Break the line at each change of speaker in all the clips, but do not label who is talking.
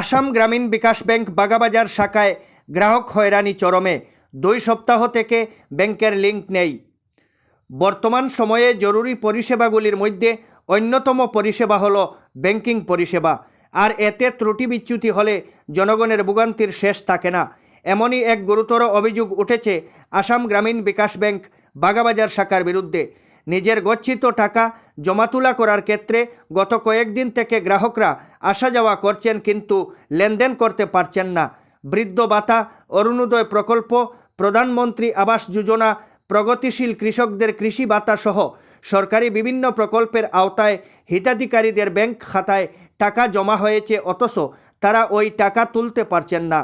আসাম গ্রামীণ বিকাশ ব্যাংক বাগাবাজার শাখায় গ্রাহক হয়রানি চরমে। দুই সপ্তাহ থেকে ব্যাংকের লিঙ্ক নেই। বর্তমান সময়ে জরুরি পরিষেবাগুলির মধ্যে অন্যতম পরিষেবা হলো ব্যাংকিং পরিষেবা। আর এতে ত্রুটি বিচ্যুতি হলে জনগণের ভোগান্তির শেষ থাকে না। এমনই এক গুরুতর অভিযোগ উঠেছে আসাম গ্রামীণ বিকাশ ব্যাংক বাগাবাজার শাখার বিরুদ্ধে। নিজের গচ্ছিত টাকা জমা তোলা করার ক্ষেত্রে গত কয়েকদিন থেকে গ্রাহকরা আসা যাওয়া করছেন কিন্তু লেনদেন করতে পারছেন না। বৃদ্ধ ভাতা, অরুণোদয় প্রকল্প, প্রধানমন্ত্রী আবাস যোজনা, প্রগতিশীল কৃষকদের কৃষি ভাতা সহ সরকারি বিভিন্ন প্রকল্পের আওতায় হিতাধিকারীদের ব্যাংক খাতায় টাকা জমা হয়েছে অথচ তারা ওই টাকা তুলতে পারছেন না।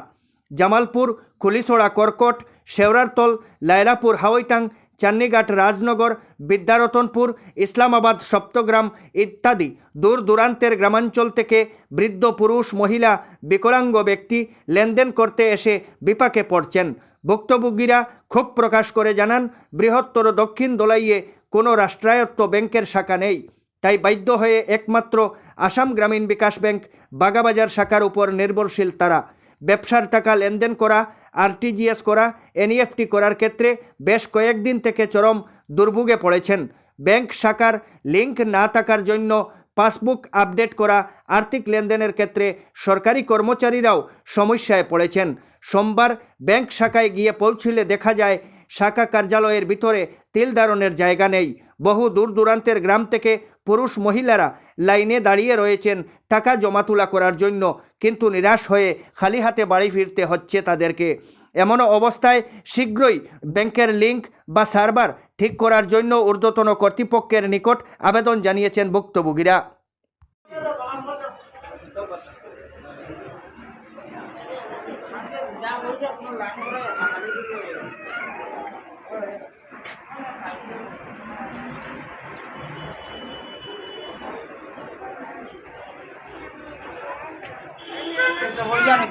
জামালপুর, খুলিছড়া, কর্কট শেওরারতল লায়লাপুর হাওয়াইতাং চান্নিঘাট রাজনগর, বিদ্যারতনপুর, ইসলামাবাদ, সপ্তগ্রাম ইত্যাদি দূর দূরান্তের গ্রামাঞ্চল থেকে বৃদ্ধ পুরুষ, মহিলা, বিকলাঙ্গ ব্যক্তি লেনদেন করতে এসে বিপাকে পড়ছেন। ভুক্তভোগীরা ক্ষোভ প্রকাশ করে জানান, বৃহত্তর দক্ষিণ দোলাইয়ে কোনো রাষ্ট্রায়ত্ত ব্যাংকের শাখা নেই। তাই বাধ্য হয়ে একমাত্র আসাম গ্রামীণ বিকাশ ব্যাংক বাগাবাজার শাখার উপর নির্ভরশীল তারা। ব্যবসার টাকা লেনদেন করা আরটিজিএস করা, এনইএফটি করার ক্ষেত্রে বেশ কয়েকদিন থেকে চরম দুর্ভোগে পড়েছেন। ব্যাংক শাখার লিঙ্ক না থাকার জন্য পাসবুক আপডেট করা, আর্থিক লেনদেনের ক্ষেত্রে সরকারি কর্মচারীরাও সমস্যায় পড়েছেন। সোমবার ব্যাংক শাখায় গিয়ে পৌঁছলে দেখা যায় শাখা কার্যালয়ের ভিতরে তিল ধারণের জায়গা নেই। বহু দূর দূরান্তের গ্রাম থেকে পুরুষ মহিলারা লাইনে দাঁড়িয়ে রয়েছেন টাকা জমা তোলা করার জন্য, কিন্তু নিরাশ হয়ে খালি হাতে বাড়ি ফিরতে হচ্ছে তাদেরকে। এমন অবস্থায় শীঘ্রই ব্যাংকের লিঙ্ক বা সার্ভার ঠিক করার জন্য ঊর্ধ্বতন কর্তৃপক্ষের নিকট আবেদন জানিয়েছেন ভুক্তভোগীরা।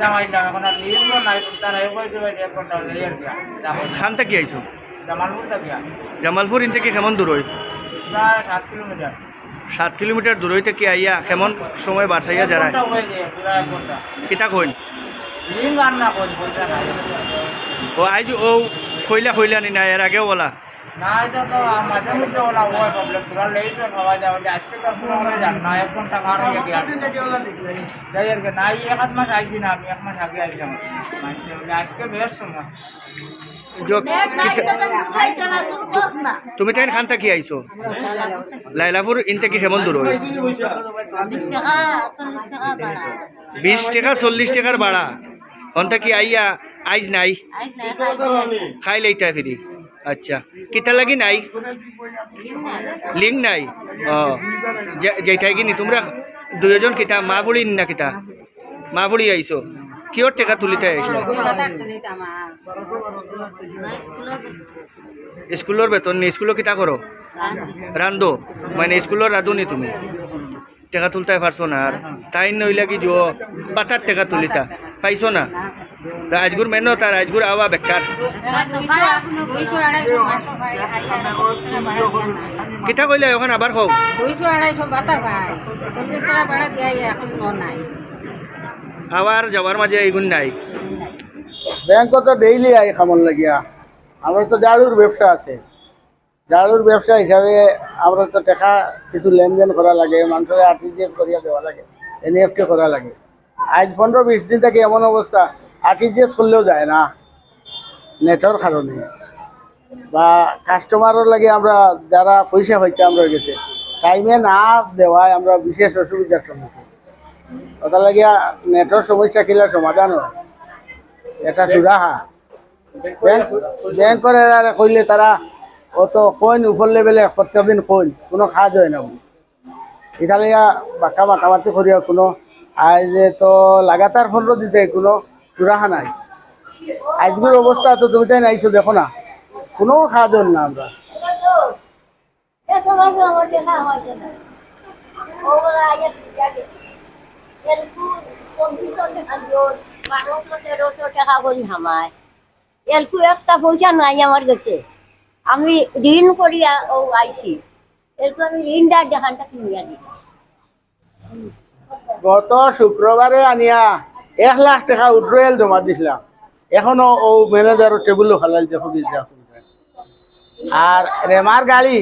এখন আর তারা এক ঘণ্টা
খান থেকে আইছো? জামালপুর ইন থেকে কেমন দূর হয়
প্রায় সাত কিলোমিটার।
সাত কিলোমিটার দূর হইতে কি আইয়া কেমন সময় বাড়ছাইয়া যারা? কিতা কইন ও আইজ ও ফইলা ফইলা নি না এর আগেও বলা।
না এটা তো মাঝে মধ্যে ওলা হয় প্রবলেম পুরা লেট খাওয়া যায় বলে আজকে তো পুরো হয়ে যান না এক ঘণ্টা মার হয়ে গিয়া যাই আর না এই এক মাস আইছি না আমি এক মাস আগে আইলাম আজকে বেশ সময়।
তুমি তাই খান থেকে আইছো? লাইলাপুর ইন থেকে কেমন দূর বিশ টাকা চল্লিশ টাকার ভাড়া। অন্ত কি আইয়া আইজ নাই। খাই লইতা ফিরি। আচ্ছা। কিতা লাগি নাই? লিঙ্ক নাই? ও যাইতাই কিনি তোমরা দুজন কিতা? মা বুড়ি না কিতা? মা বুড়ি আইছো। কিয়র টাকা তুলিতে আইছো? স্কুলের বেতন নি? স্কুলে কিতা করো রান্ধো মানে স্কুলের রাঁধুনি তুমি? টাকা তুলতে পারছ না আর। তাই নইলা কি জো বাটার টাকা তুলিতা? পাইছো না? রাজগুর মেনো তার রাজগুর আওয়া বেকার কিতা কইলে, এখন আবার
নাই
আবার যাওয়ার মাঝে এইগুণ নাই।
ব্যাংক তো ডেইলি আই খামন লাগিয়া। আমরা তো জাড়ুর ব্যবসা আছে। জাড়ুর ব্যবসা হিসাবে আমরা তো টাকা কিছু লেনদেন করা লাগে মানুষের আরটিজিএস করিয়া দেওয়া লাগে এনইএফটি করা লাগে। আজ পনেরো বিশ দিন থেকে এমন অবস্থা আরটিজিএস করলেও যায় না নেটর কারণে। বা কাস্টমারের লাগে আমরা যারা পয়সা হইতে আমরা গেছে টাইমে না দেওয়ায় আমরা বিশেষ অসুবিধার সম্মুখীন। ওটা লাগিয়া নেটর সমস্যা কিলার সমাধান হয়। এটা সুরাহা। ব্যাংক ব্যাংকের কইলে তারা অত কইন, উপর লেভেলে প্রত্যেকদিন কইন, কোনো কাজ হয় না এখানে বাঁকা মাকামাতি করিয়া কোনো, আজ তো লাগাতার পনেরো দিতে কোনো সুরাহা নাই। আজকের অবস্থা তো তুমি তাই নাইছো, দেখো না। কোনো কাজ হল না আমরা।
একটা পয়সা নাই আমার কাছে। আমি ঋণ করিয়া ও আইছি। এরকম আমি ঋণটা দেখানটা কিনিয়া দিই
গত শুক্রবারে আনিয়া এক লাখ টাকা উড্রয়াল জমা দিছিলাম। এখনও ও ম্যানেজারও টেবিলও খালাই দেখো আর রেমার গাড়ি,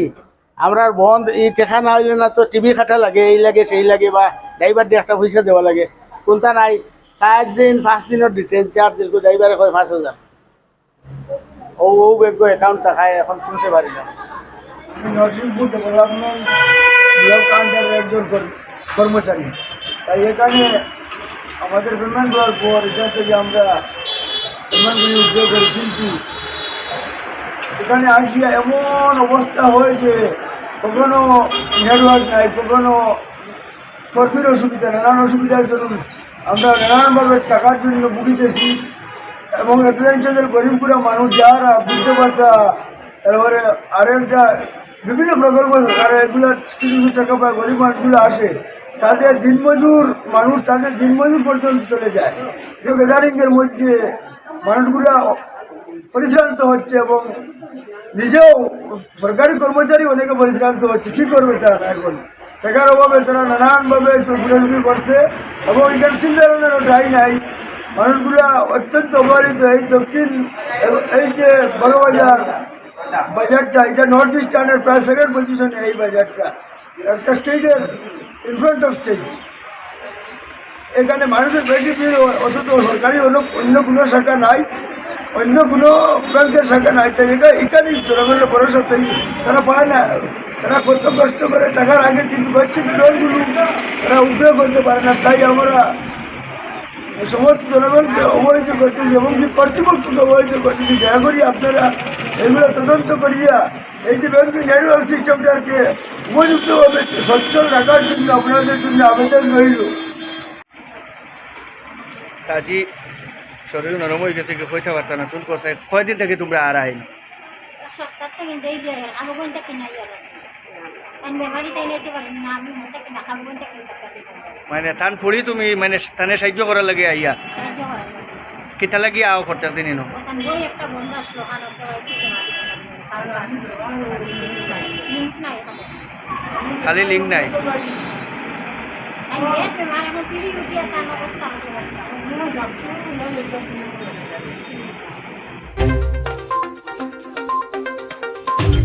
আমরা বন্ধ এই টেকা না হইলে না তো টিভি খাটা লাগে, এই লাগে, সেই লাগে, বা ড্রাইভার দিয়ে একটা পয়সা দেওয়া লাগে। কোনটা নাই, চার দিন, পাঁচ দিনের ডিটেল চার্জ ড্রাইভারে কয় পাঁচ হাজার। ও ও ব্যাংক অ্যাকাউন্ট টাকায় এখন শুনতে পারি না।
নরসিংপুর ডেভেলপমেন্ট ব্লক কাউন্টারের একজন কর্মচারী। তাই এখানে আমাদের পেমেন্ট দেওয়ার পর এখান থেকে আমরা পেমেন্টগুলি উদ্যোগ করি। কিন্তু এখানে আসিয়া এমন অবস্থা হয় যে কখনো নেটওয়ার্ক নাই, কখনো কর্মীর অসুবিধা, নানান অসুবিধার দরুন আমরা নানানভাবে টাকার জন্য ভুগিতেছি। এবং এতদিন গরিবপুরা মানুষ, যারা বুঝতে পারতা তারপরে আরও একটা বিভিন্ন প্রকল্প সরকার এগুলো কিছু কিছু টাকা পায়, গরিব মানুষগুলো আসে, তাদের দিনমজুর মানুষ, তাদের দিনমজুর পর্যন্ত চলে যায়। যে গ্যাদারিংয়ের মধ্যে মানুষগুলো পরিশ্রান্ত হচ্ছে এবং নিজেও সরকারি কর্মচারী অনেকে পরিশ্রান্ত হচ্ছে। কী করবে তারা এখন? টাকার অভাবে তারা নানানভাবে চুরি করছে এবং এখানে চিন্তা ঠাই নাই। মানুষগুলা অত্যন্ত অবহেলিত এই দক্ষিণ এই যে বড় বাজার বাজারটা, এটা নর্থ ইস্টার্নের প্রায় সেকেন্ড পজিশনে এই বাজারটা। একটা স্টেটের ইন ফ্রন্ট অফ স্টেট এখানে মানুষের বেশি ভিড়, অথচ সরকারি অন্য অন্য কোনো শাখা নাই, অন্য কোনো ব্যাংকের শাখা নাই। তাই এখানে এখানেই জনগণের ভরসা, তাই তারা পায় না। তারা কত কষ্ট করে টাকার আগে কিন্তু পাচ্ছে লোনগুলো তারা উপয়োগ করতে পারে না। তাই আমরা সমস্ত জনগণকে অবহিত করতেছি এবং কি কর্তৃপক্ষকে অবহিত করতেছি দয়া করি আপনারা এগুলো তদন্ত করিয়া এই যে ব্যাংকিং নেটওয়ার্ক সিস্টেমটাকে উপযুক্তভাবে সচ্ছল রাখার জন্য আপনাদের জন্য আবেদন রইল।
সাজি শরীর নরম হয়ে গেছে কি হইতে পারত না তুল কোথায় কয়দিন থেকে তোমরা আর আইন?
সপ্তাহ থেকে মন
থান ফুড়ি তুমি মানে থানে সাহায্য করার লাগে আইয়া কিতা লাগি। আও করতে দিন নো?
ওখান বই একটা বন্ধ আসলো কারণ কেওয়াইসি জমা লিঙ্ক নাই এখানে
খালি লিঙ্ক নাই?
বেশ বেমার এখন সিঁড়ি উঠিয়ে তার অবস্থা